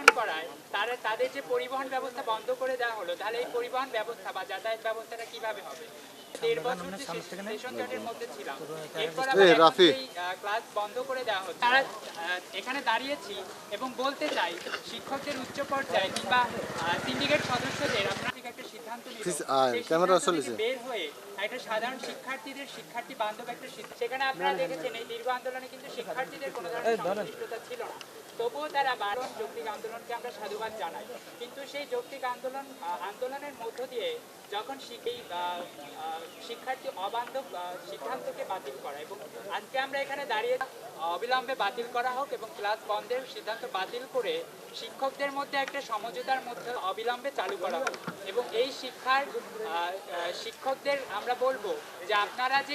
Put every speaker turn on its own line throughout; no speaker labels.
Tuition করায় তারা তাদের যে পরিবহন ব্যবস্থা বন্ধ করে দেওয়া হলো তাহলে এই পরিবহন ব্যবস্থা বা যাতায়াত ব্যবস্থাটা কীভাবে হবে? দেড় বছর যে সেশন জটের মধ্যে ছিলাম। এরপর আবার
এই,
এখন
রাফি।
সেই, আহ, ক্লাস বন্ধ করে দেওয়া হচ্ছে। তারা এখানে দাঁড়িয়েছি এবং বলতে চাই শিক্ষকদের উচ্চ পর্যায়ে কিংবা সিন্ডিকেট সদস্যদের আপনারা একটা সিদ্ধান্ত নিল। বের হয়ে একটা সাধারণ শিক্ষার্থীদের শিক্ষার্থী বান্ধব একটা সেখানে আপনারা দেখেছেন এই দীর্ঘ আন্দোলনে কিন্তু শিক্ষার্থীদের কোনো ধরনের ছিল না। তবুও তারা বারণ যৌক্তিক আন্দোলনকে আমরা সাধুবাদ জানাই। কিন্তু সেই যৌক্তিক আন্দোলন আন্দোলনের মধ্য দিয়ে যখন শি- এই আহ, আহ, শিক্ষার্থী অবান্ধব সিদ্ধান্তকে বাতিল করা এবং আজকে আমরা এখানে দাঁড়িয়ে অবিলম্বে বাতিল করা হোক এবং ক্লাস বন্ধের সিদ্ধান্ত বাতিল করে শিক্ষকদের মধ্যে একটা সমঝোতার মধ্যে অবিলম্বে চালু করা হোক এবং এই শিক্ষার শিক্ষকদের আমরা বলব যে আপনারা যে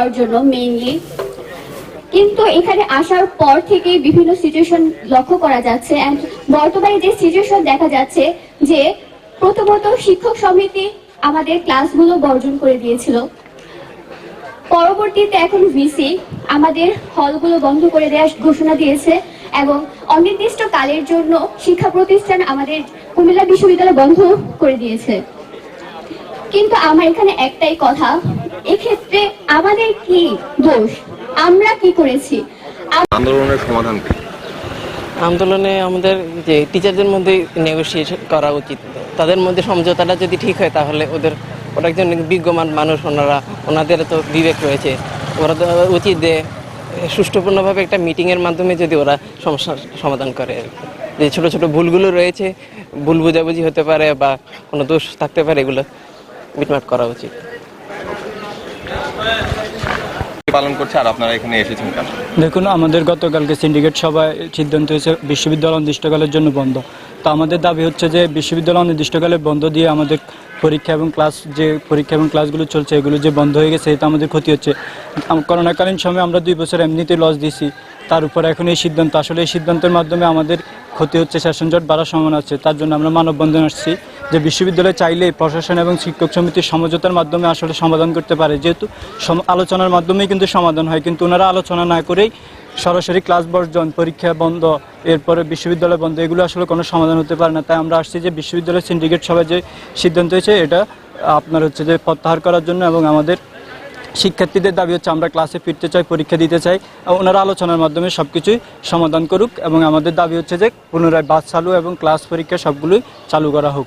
করার জন্য মেইনলি কিন্তু এখানে আসার পর থেকে বিভিন্ন সিচুয়েশন লক্ষ্য করা যাচ্ছে। And বর্তমানে যে সিচুয়েশন দেখা যাচ্ছে যে প্রথমত শিক্ষক সমিতি আমাদের ক্লাসগুলো বর্জন করে দিয়েছিল। পরবর্তীতে এখন ভিসি আমাদের হলগুলো বন্ধ করে দেওয়ার ঘোষণা দিয়েছে এবং অনির্দিষ্ট কালের জন্য শিক্ষা প্রতিষ্ঠান আমাদের কুমিল্লা বিশ্ববিদ্যালয় বন্ধ করে দিয়েছে। কিন্তু আমার এখানে একটাই কথা, এক্ষেত্রে আমাদের কি দোষ? আমরা কি করেছি?
আন্দোলনের সমাধান কি?
আন্দোলনে আমাদের যে টিচারদের মধ্যে নেগোসিয়েশন করা উচিত। তাদের মধ্যে সমঝোতাটা যদি ঠিক হয় তাহলে ওদের ওরা একজন বিজ্ঞমান মানুষ ওনারা ওনাদের তো বিবেক রয়েছে। ওরা তো উচিত যে সুষ্ঠুপূর্ণভাবে একটা মিটিংয়ের মাধ্যমে যদি ওরা সমস্যার সমাধান করে। আর কি। যে ছোট ছোট ভুলগুলো রয়েছে ভুল বোঝাবুঝি হতে পারে বা কোনো দোষ থাকতে পারে এগুলো মিটমাট করা উচিত।
পালন করছে আর আপনারা এখানে এসেছেন
দেখুন, আমাদের গতকালকে সিন্ডিকেট সভায় সিদ্ধান্ত হয়েছে, বিশ্ববিদ্যালয় অনির্দিষ্টকালের জন্য বন্ধ। তো আমাদের দাবি হচ্ছে যে, বিশ্ববিদ্যালয় অনির্দিষ্টকালে বন্ধ দিয়ে আমাদের পরীক্ষা এবং ক্লাস যে পরীক্ষা এবং ক্লাসগুলো চলছে, এগুলো যে বন্ধ হয়ে গেছে, এটা আমাদের ক্ষতি হচ্ছে। করোনাকালীন সময় আমরা দুই বছর এমনিতে লস দিছি তার উপর এখন এই সিদ্ধান্ত, আসলে এই সিদ্ধান্তের মাধ্যমে আমাদের ক্ষতি হচ্ছে সেশন জট বাড়ার সম্ভাবনা আছে। তার জন্য আমরা মানববন্ধন আসছি। যে বিশ্ববিদ্যালয় চাইলে প্রশাসন এবং শিক্ষক সমিতির সমঝোতার মাধ্যমে আসলে সমাধান করতে পারে। যেহেতু আলোচনার মাধ্যমেই কিন্তু সমাধান হয়, কিন্তু ওনারা আলোচনা না করেই সরাসরি ক্লাস বর্জন, পরীক্ষা বন্ধ, এরপরে বিশ্ববিদ্যালয় বন্ধ, এগুলো আসলে কোনো সমাধান হতে পারে না। তাই আমরা আসছি যে বিশ্ববিদ্যালয় সিন্ডিকেট সভায় যে সিদ্ধান্ত হয়েছে, এটা আপনার হচ্ছে যে প্রত্যাহার করার জন্য এবং আমাদের শিক্ষার্থীদের দাবি হচ্ছে আমরা ক্লাসে ফিরতে চাই, পরীক্ষা দিতে চাই। ওনারা আলোচনার মাধ্যমে সব কিছুই সমাধান করুক এবং আমাদের দাবি হচ্ছে যে পুনরায় বাস চালু এবং ক্লাস পরীক্ষা সবগুলোই চালু করা হোক।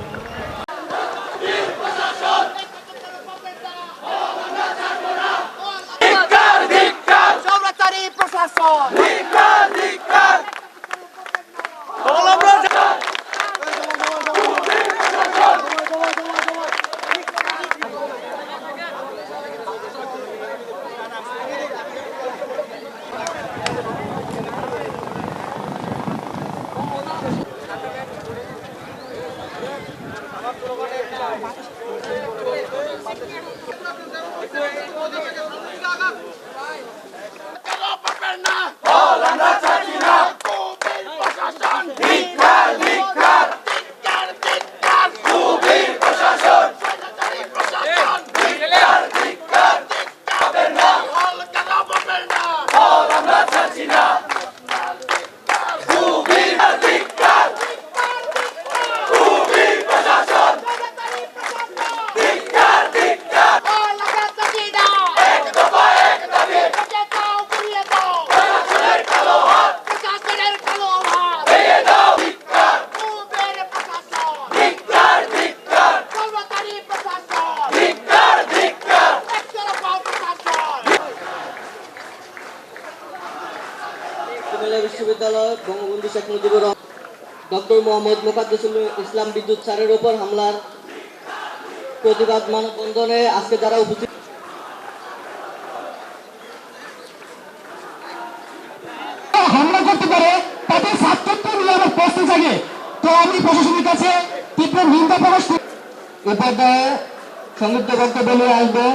Thank you.
বিশ্ববিদ্যালয় বঙ্গবন্ধু শেখ মুজিবুর রহমান ডক্টর মোহাম্মদ মোকাদ্দুসুল ইসলাম বিদ্যুৎ স্যারের ওপর হামলার প্রতিবাদ মানববন্ধনে আজকে যারা উপস্থিত
হামলা করতে পারে তাদের ছাত্রত্ব নিয়ে আমার প্রশ্ন জাগে। তো আমি প্রশাসনের কাছে তীব্র নিন্দা প্রকাশ করি।
উপাধ্যায় সংযুক্ত বক্তব্য নিয়ে আসবে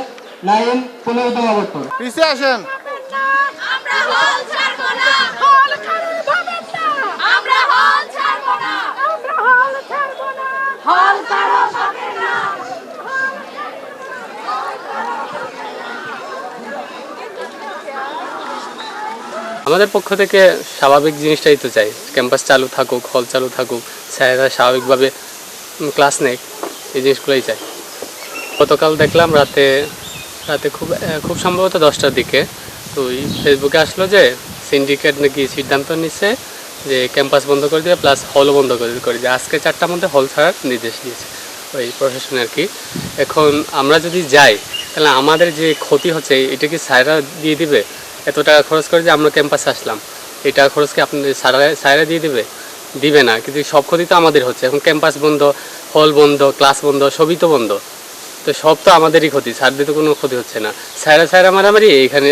অবর্তন
পিছিয়ে আসেন
আমরা হল ছাড়বো না হল ছাড়বো না আমরা হল ছাড়বো না আমরা হল ছাড়বো না হল কারও হবে না
আমাদের পক্ষ থেকে স্বাভাবিক জিনিসটাই তো চাই। ক্যাম্পাস চালু থাকুক, হল চালু থাকুক, স্যারেরা স্বাভাবিকভাবে ক্লাস নেই এই জিনিসগুলোই চাই। গতকাল দেখলাম রাতে রাতে খুব খুব সম্ভবত দশটার দিকে, তো ওই ফেসবুকে আসলো যে সিন্ডিকেট নাকি সিদ্ধান্ত নিচ্ছে যে, ক্যাম্পাস বন্ধ করে দেবে প্লাস হলও বন্ধ করে করে দেবে। আজকে চারটার মধ্যে হল ছাড়ার নির্দেশ দিয়েছে, ওই প্রশাসন আর কি। এখন আমরা যদি যাই, তাহলে আমাদের যে ক্ষতি হচ্ছে, এটা কি স্যাররা দিয়ে দিবে? এত টাকা খরচ করে যে আমরা ক্যাম্পাসে আসলাম। এই টাকা খরচ কি আপনাদের স্যারা স্যাররা দিয়ে দিবে? দিবে না কিন্তু সব ক্ষতি তো আমাদের হচ্ছে। এখন ক্যাম্পাস বন্ধ হল বন্ধ ক্লাস বন্ধ সবই তো বন্ধ। তো সব তো আমাদেরই ক্ষতি স্যারদের তো কোনো ক্ষতি হচ্ছে না। স্যারা স্যারা মারামারি এইখানে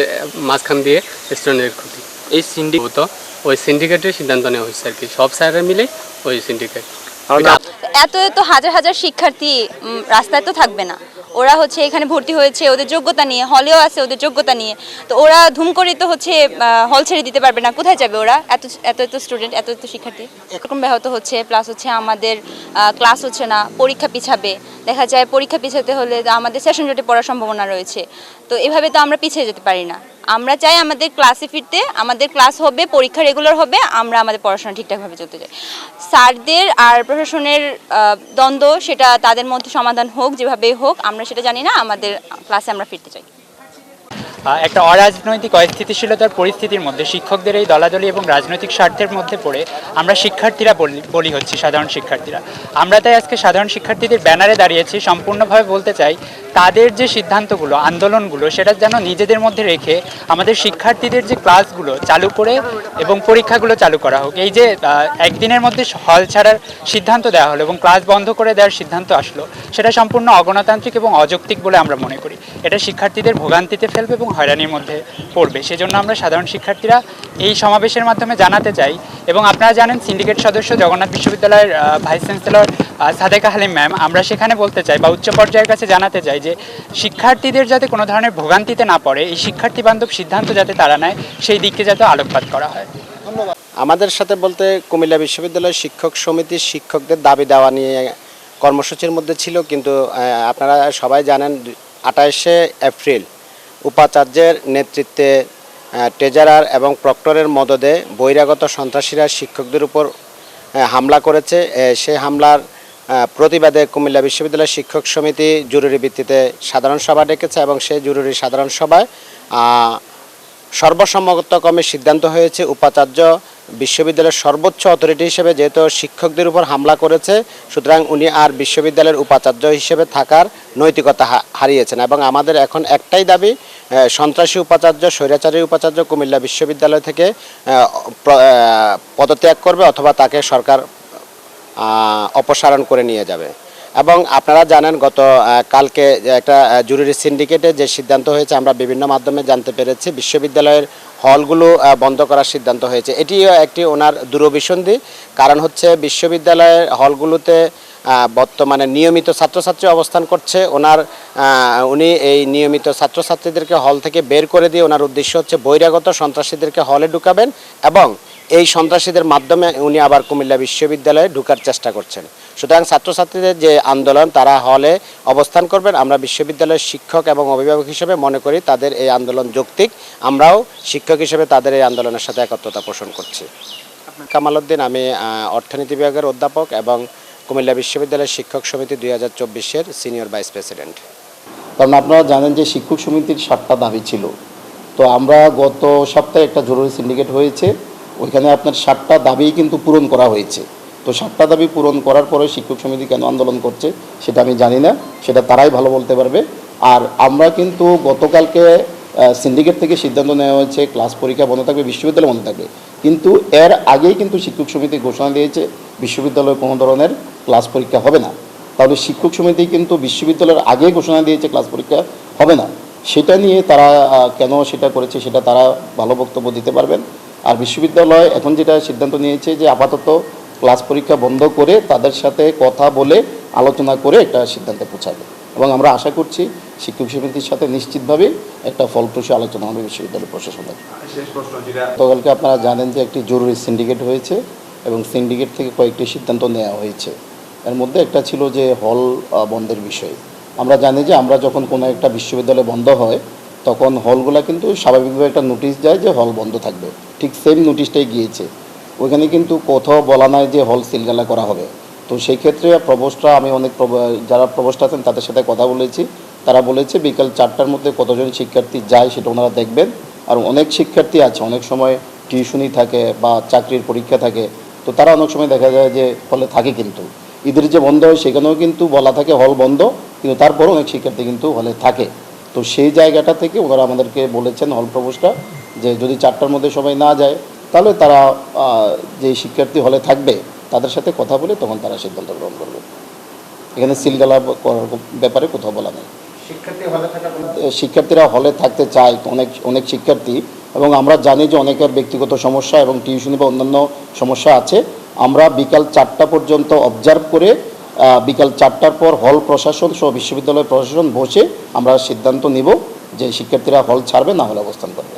মাঝখান দিয়ে স্টুডেন্টের ক্ষতি। এই সিন্ডিকেট তো ওই সিন্ডিকেটের সিদ্ধান্ত নেওয়া হয়েছে আর কি। সব স্যাররা মিলে ওই সিন্ডিকেট
এত এত হাজার হাজার শিক্ষার্থী রাস্তায় তো থাকবে না। ওরা হচ্ছে এখানে ভর্তি হয়েছে, ওদের যোগ্যতা নিয়ে, হলেও আছে ওদের যোগ্যতা নিয়ে। তো ওরা ধুম করে তো হচ্ছে হল ছেড়ে দিতে পারবে না। কোথায় যাবে ওরা? এত এত এত স্টুডেন্ট এত এত শিক্ষার্থী। এরকম ব্যাহত হচ্ছে প্লাস হচ্ছে আমাদের ক্লাস হচ্ছে না, পরীক্ষা পিছাবে। দেখা যায় পরীক্ষা পিছাতে হলে আমাদের সেশন জোটে পড়ার সম্ভাবনা রয়েছে। তো এভাবে তো আমরা পিছিয়ে যেতে পারি না। আমরা চাই আমাদের ক্লাসে ফিরতে, আমাদের ক্লাস হবে, পরীক্ষা রেগুলার হবে, আমরা আমাদের পড়াশোনা ঠিকঠাকভাবে চলতে চাই। স্যারদের আর প্রশাসনের দ্বন্দ্ব, সেটা তাদের মধ্যে সমাধান হোক, যেভাবেই হোক, আমরা সেটা জানি না, আমাদের ক্লাসে আমরা ফিরতে চাই।
একটা অরাজনৈতিক অস্থিতিশীলতার পরিস্থিতির মধ্যে শিক্ষকদের এই দলাদলি এবং রাজনৈতিক স্বার্থের মধ্যে পড়ে আমরা শিক্ষার্থীরা বলি হচ্ছি, সাধারণ শিক্ষার্থীরা। আমরা তাই আজকে সাধারণ শিক্ষার্থীদের ব্যানারে দাঁড়িয়েছি, সম্পূর্ণভাবে বলতে চাই, তাদের যে সিদ্ধান্তগুলো, আন্দোলনগুলো, সেটা যেন নিজেদের মধ্যে রেখে আমাদের শিক্ষার্থীদের যে ক্লাসগুলো চালু করে এবং পরীক্ষাগুলো চালু করা হোক। এই যে একদিনের মধ্যে হল ছাড়ার সিদ্ধান্ত দেওয়া হলো এবং ক্লাস বন্ধ করে দেওয়ার সিদ্ধান্ত আসলো, সেটা সম্পূর্ণ অগণতান্ত্রিক এবং অযৌক্তিক বলে আমরা মনে করি। এটা শিক্ষার্থীদের ভোগান্তিতে ফেলবে এবং হয়রানির মধ্যে পড়বে। সেজন্য আমরা সাধারণ শিক্ষার্থীরা এই সমাবেশের মাধ্যমে জানাতে চাই এবং আপনারা জানেন সিন্ডিকেট সদস্য জগন্নাথ বিশ্ববিদ্যালয়ের vice chancellor Sadeka Halim ma'am. আমরা সেখানে বলতে চাই বা উচ্চ পর্যায়ের কাছে জানাতে চাই যে শিক্ষার্থীদের যাতে কোনো ধরনের ভোগান্তিতে না পড়ে, এই শিক্ষার্থী বান্ধব সিদ্ধান্ত যাতে তারা নেয়, সেই দিককে যাতে আলোকপাত করা হয়।
আমাদের সাথে বলতে কুমিল্লা বিশ্ববিদ্যালয় শিক্ষক সমিতির শিক্ষকদের দাবি দেওয়া নিয়ে কর্মসূচির মধ্যে ছিল, কিন্তু আপনারা সবাই জানেন আঠাশে এপ্রিল উপাচার্যের নেতৃত্বে টেজারার ট্রেজারার এবং প্রক্টরের মদদে বহিরাগত সন্ত্রাসীরা শিক্ষকদের উপর হামলা করেছে। সে হামলার প্রতিবাদে কুমিল্লা বিশ্ববিদ্যালয় শিক্ষক সমিতি জরুরি ভিত্তিতে সাধারণ সভা ডেকেছে এবং সেই জরুরি সাধারণ সভায় সর্বসম্মতক্রমে সিদ্ধান্ত হয়েছে। উপাচার্য বিশ্ববিদ্যালয়ের সর্বোচ্চ অথরিটি হিসেবে যেহেতু শিক্ষকদের উপর হামলা করেছে, সুতরাং উনি আর বিশ্ববিদ্যালয়ের উপাচার্য হিসেবে থাকার নৈতিকতা হারিয়েছেন এবং আমাদের এখন একটাই দাবি সন্ত্রাসী উপাচার্য, স্বৈরাচারী উপাচার্য কুমিল্লা বিশ্ববিদ্যালয় থেকে পদত্যাগ করবে অথবা তাকে সরকার অপসারণ করে নিয়ে যাবে। এবং আপনারা জানেন গত কালকে একটা জরুরি সিন্ডিকেটে যে সিদ্ধান্ত হয়েছে, আমরা বিভিন্ন মাধ্যমে জানতে পেরেছি, বিশ্ববিদ্যালয়ের হলগুলো বন্ধ করার সিদ্ধান্ত হয়েছে। এটিও একটি ওনার দূরভিসন্ধি। কারণ হচ্ছে বিশ্ববিদ্যালয়ের হলগুলোতে বর্তমানে নিয়মিত ছাত্রছাত্রী অবস্থান করছে। ওনার উনি এই নিয়মিত ছাত্রছাত্রীদেরকে হল থেকে বের করে দিয়ে ওনার উদ্দেশ্য হচ্ছে বহিরাগত সন্ত্রাসীদেরকে হলে ঢুকাবেন এবং এই সন্ত্রাসীদের মাধ্যমে উনি আবার কুমিল্লা বিশ্ববিদ্যালয়ে ঢুকার চেষ্টা করছেন। সুতরাং ছাত্রছাত্রীদের যে আন্দোলন, তারা হলে অবস্থান করবেন। আমরা বিশ্ববিদ্যালয়ের শিক্ষক এবং অভিভাবক হিসেবে মনে করি তাদের এই আন্দোলন যৌক্তিক। আমরাও শিক্ষক হিসেবে তাদের এই আন্দোলনের সাথে একত্রতা পোষণ করছি। কামাল উদ্দিন, আমি অর্থনীতি বিভাগের অধ্যাপক এবং কুমিল্লা বিশ্ববিদ্যালয়ের শিক্ষক সমিতি দুই হাজার চব্বিশের সিনিয়র ভাইস প্রেসিডেন্ট।
কারণ আপনারা জানেন যে শিক্ষক সমিতির সাতটা দাবি ছিল। তো আমরা গত সপ্তাহে একটা জরুরি সিন্ডিকেট হয়েছে। ওইখানে আপনার সাতটা দাবি কিন্তু পূরণ করা হয়েছে। তো সাতটা দাবি পূরণ করার পরে শিক্ষক সমিতি কেন আন্দোলন করছে সেটা আমি জানি না, সেটা তারাই ভালো বলতে পারবে। আর আমরা কিন্তু গতকালকে সিন্ডিকেট থেকে সিদ্ধান্ত নেওয়া হয়েছে ক্লাস পরীক্ষা বন্ধ থাকবে, বিশ্ববিদ্যালয় বন্ধ থাকবে। কিন্তু এর আগেই কিন্তু শিক্ষক সমিতি ঘোষণা দিয়েছে, বিশ্ববিদ্যালয়ে কোনো ধরনের ক্লাস পরীক্ষা হবে না। তাহলে শিক্ষক সমিতি কিন্তু বিশ্ববিদ্যালয়ের আগে ঘোষণা দিয়েছে ক্লাস পরীক্ষা হবে না। সেটা নিয়ে তারা কেন সেটা করেছে সেটা তারা ভালো বক্তব্য দিতে পারবেন। আর বিশ্ববিদ্যালয় এখন যেটা সিদ্ধান্ত নিয়েছে যে আপাতত ক্লাস পরীক্ষা বন্ধ করে তাদের সাথে কথা বলে আলোচনা করে একটা সিদ্ধান্তে পৌঁছাবে। এবং আমরা আশা করছি শিক্ষক সমিতির সাথে নিশ্চিতভাবে একটা ফলপ্রসূ আলোচনা হবে বিশ্ববিদ্যালয় প্রশাসনের। গতকালকে আপনারা জানেন যে একটি জরুরি সিন্ডিকেট হয়েছে এবং সিন্ডিকেট থেকে কয়েকটি সিদ্ধান্ত নেওয়া হয়েছে। এর মধ্যে একটা ছিল যে হল বন্ধের বিষয়। আমরা জানি যে আমরা যখন কোনো একটা বিশ্ববিদ্যালয় বন্ধ হয় তখন হলগুলো কিন্তু স্বাভাবিকভাবে একটা নোটিশ যায় যে হল বন্ধ থাকবে। ঠিক সেম নোটিশটাই গিয়েছে। ওইখানে কিন্তু কোথাও বলা নাই যে হল সিলগালা করা হবে। তো সেই ক্ষেত্রে প্রবোস্টরা আমি অনেক যারা প্রবোস্ট আছেন তাদের সাথে কথা বলেছি। তারা বলেছে বিকাল চারটার মধ্যে কতজন শিক্ষার্থী যায় সেটা ওনারা দেখবেন। আর অনেক শিক্ষার্থী আছে, অনেক সময় টিউশনি থাকে বা চাকরির পরীক্ষা থাকে। তো তারা অনেক সময় দেখা যায় যে হলে থাকে কিন্তু। ঈদের যে বন্ধ হয় সেখানেও কিন্তু বলা থাকে হল বন্ধ, কিন্তু তারপরও অনেক শিক্ষার্থী কিন্তু হলে থাকে। তো সেই জায়গাটা থেকে ওনারা আমাদেরকে বলেছেন হল প্রবোসটা যে যদি চারটার মধ্যে সবাই না যায় তাহলে তারা যে শিক্ষার্থী হলে থাকবে তাদের সাথে কথা বলে তখন তারা সিদ্ধান্ত গ্রহণ করবে। এখানে সিলগালা করার ব্যাপারে কোথাও বলা নেই। শিক্ষার্থীরা হলে থাকতে চায় অনেক অনেক শিক্ষার্থী এবং আমরা জানি যে অনেকের ব্যক্তিগত সমস্যা এবং টিউশনি বা অন্যান্য সমস্যা আছে। আমরা বিকাল চারটা পর্যন্ত অবজার্ভ করে বিকাল চারটার পর হল প্রশাসন সহ বিশ্ববিদ্যালয় প্রশাসন বসে আমরা সিদ্ধান্ত নিব যে শিক্ষার্থীরা হল ছাড়বে না হলে অবস্থান করবে।